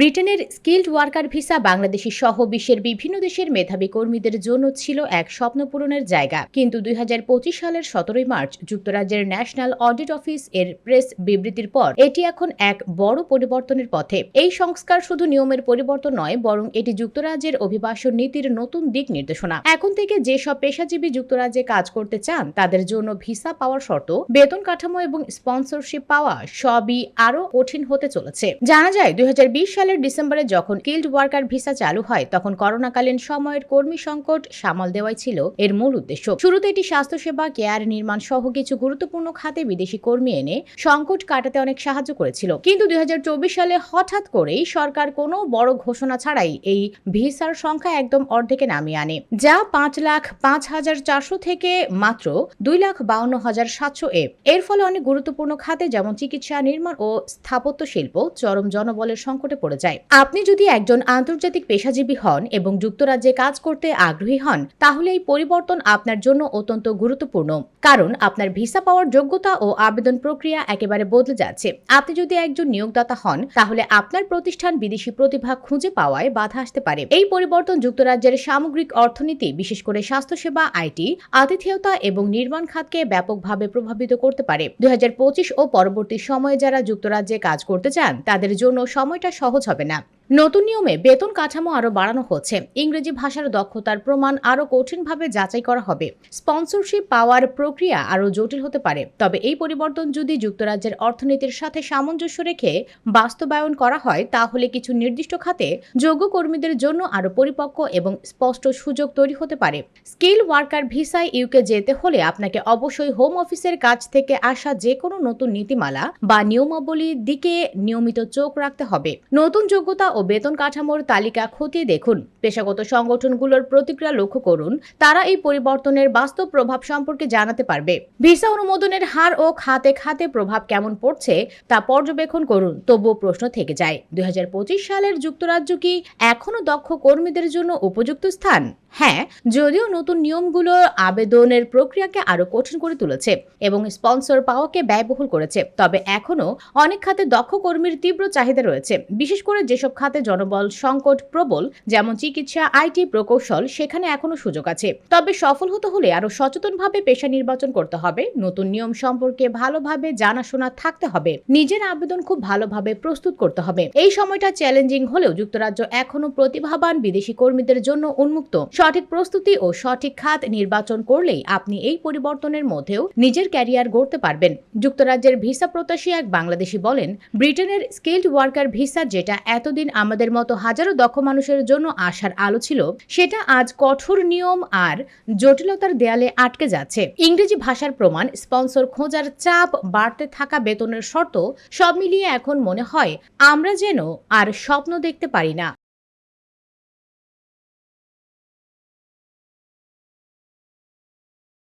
ব্রিটেনের skilled worker visa Bangladeshi সহ বিশ্বের বিভিন্ন দেশের মেধাবী কর্মীদের জন্য ছিল এক স্বপ্ন পূরণের জায়গা। কিন্তু দু হাজার পঁচিশ সালের সতেরোই মার্চ যুক্তরাজ্যের ন্যাশনাল অডিট অফিস এর প্রেস বিবৃতির পর এটি এখন এক বড় পরিবর্তনের পথে। এই সংস্কার শুধু নিয়মের পরিবর্তন নয়, বরং এটি যুক্তরাজ্যের অভিবাসন নীতির নতুন দিক নির্দেশনা। এখন থেকে যেসব পেশাজীবী যুক্তরাজ্যে কাজ করতে চান, তাদের জন্য ভিসা পাওয়ার শর্ত, বেতন কাঠামো এবং স্পন্সরশিপ পাওয়া সবই আরও কঠিন হতে চলেছে। জানা যায়, দুই বিশ সালের ডিসেম্বরে যখন স্কিল্ড ওয়ার্কার ভিসা চালু হয়, তখন করোনাকালীন সময়ের কর্মী সংকট সামাল দেওয়াই ছিল এর মূল উদ্দেশ্য। শুরুতে এটি স্বাস্থ্যসেবা কেয়ার নির্মাণ সহ কিছু গুরুত্বপূর্ণ খাতে বিদেশি কর্মী এনে সংকট কাটাতে অনেক সাহায্য করেছিল। কিন্তু দুই হাজার চব্বিশ সালে হঠাৎ করেই সরকার কোনো বড় ঘোষণা ছাড়াই এই ভিসার সংখ্যা একদম অর্ধেকে নামিয়ে আনে, যা পাঁচ লাখ পাঁচ হাজার চারশো থেকে মাত্র দুই লাখ বাউন্ন হাজার সাতশো এ। এর ফলে অনেক গুরুত্বপূর্ণ খাতে যেমন চিকিৎসা, নির্মাণ ও স্থাপত্য শিল্প চরম জনবলের সংকটে পড়ে যায়। আপনি যদি একজন আন্তর্জাতিক পেশাজীবী হন এবং যুক্তরাজ্যে কাজ করতে আগ্রহী হন, তাহলে এই পরিবর্তন আপনার জন্য অত্যন্ত গুরুত্বপূর্ণ। কারণ আপনার ভিসা পাওয়ার যোগ্যতা ও আবেদন প্রক্রিয়া একেবারে বদলে যাচ্ছে। আপনি যদি একজন নিয়োগদাতা হন, তাহলে আপনার প্রতিষ্ঠান বিদেশি প্রতিভা খুঁজে পাওয়ায় বাধা আসতে পারে। এই পরিবর্তন যুক্তরাজ্যের সামগ্রিক অর্থনীতি, বিশেষ করে স্বাস্থ্যসেবা আইটি আতিথেয়তা এবং নির্মাণ খাতকে ব্যাপকভাবে প্রভাবিত করতে পারে। দুই হাজার পঁচিশ ও পরবর্তী সময়ে যারা যুক্তরাজ্যে কাজ করতে চান, তাদের জন্য সময়টা সহজ হবে না। নতুন নিয়মে বেতন কাঠামো আরও বাড়ানো হচ্ছে। ইংরেজি ভাষার দক্ষতার প্রমাণ আরও কঠিনভাবে যাচাই করা হবে। স্পন্সরশিপ পাওয়ার প্রক্রিয়া আরও জটিল হতে পারে। তবে এই পরিবর্তন যদি যুক্তরাজ্যের অর্থনীতির সাথে সামঞ্জস্য রেখে বাস্তবায়ন করা হয়, তাহলে কিছু নির্দিষ্ট খাতে যোগ্য কর্মীদের জন্য আরও পরিপক্ক এবং স্পষ্ট সুযোগ তৈরি হতে পারে। স্কিল ওয়ার্কার ভিসায় ইউকে যেতে হলে আপনাকে অবশ্যই হোম অফিসের কাছ থেকে আসা যে কোনো নতুন নীতিমালা বা নিয়মাবলীর দিকে নিয়মিত চোখ রাখতে হবে। নতুন যোগ্যতা ও বেতন কাঠামোর তালিকা খতিয়ে দেখুন। পেশাগত সংগঠনগুলোর প্রতিক্রিয়া লক্ষ্য করুন। তারা এই পরিবর্তনের বাস্তব প্রভাব সম্পর্কে জানাতে পারবে। ভিসা অনুমোদনের হার ও খাতে খাতে প্রভাব কেমন পড়ছে তা পর্যবেক্ষণ করুন। তবুও প্রশ্ন থেকে যায়, দুই হাজার পঁচিশ সালের যুক্তরাজ্য কি এখনও দক্ষ কর্মীদের জন্য উপযুক্ত স্থান? হ্যাঁ যদিও নতুন নিয়মগুলো আবেদনের প্রক্রিয়াকে আরও কঠিন করে তুলেছে এবং স্পন্সর পাওয়াকে ব্যয়বহুল করেছে, তবে এখনও অনেক খাতে দক্ষ কর্মীর তীব্র চাহিদা রয়েছে। বিশেষ করে যেসব খাতে জনবল সংকট প্রবল, যেমন চিকিৎসা, আইটি প্রকৌশল, সেখানে এখনও সুযোগ আছে। তবে সফল হতে হলে আরও সচেতনভাবে পেশা নির্বাচন করতে হবে, নতুন নিয়ম সম্পর্কে ভালোভাবে জানাশোনা থাকতে হবে, নিজের আবেদন খুব ভালোভাবে প্রস্তুত করতে হবে। এই সময়টা চ্যালেঞ্জিং হলেও যুক্তরাজ্য এখনও প্রতিভাবান বিদেশি কর্মীদের জন্য উন্মুক্ত। সঠিক প্রস্তুতি ও সঠিক খাত নির্বাচন করলেই আপনি এই পরিবর্তনের মধ্যেও নিজের ক্যারিয়ার গড়তে পারবেন। যুক্তরাজ্যের ভিসা প্রত্যাশী এক বাংলাদেশি বলেন, ব্রিটেনের স্কিল্ড ওয়ার্কার ভিসা যেটা এতদিন আমাদের মতো হাজারো দক্ষ মানুষের জন্য আশার আলো ছিল, সেটা আজ কঠোর নিয়ম আর জটিলতার দেয়ালে আটকে যাচ্ছে। ইংরেজি ভাষার প্রমাণ, স্পন্সর খোঁজার চাপ, বাড়তে থাকা বেতনের শর্ত সব মিলিয়ে এখন মনে হয় আমরা যেন আর স্বপ্ন দেখতে পারি না।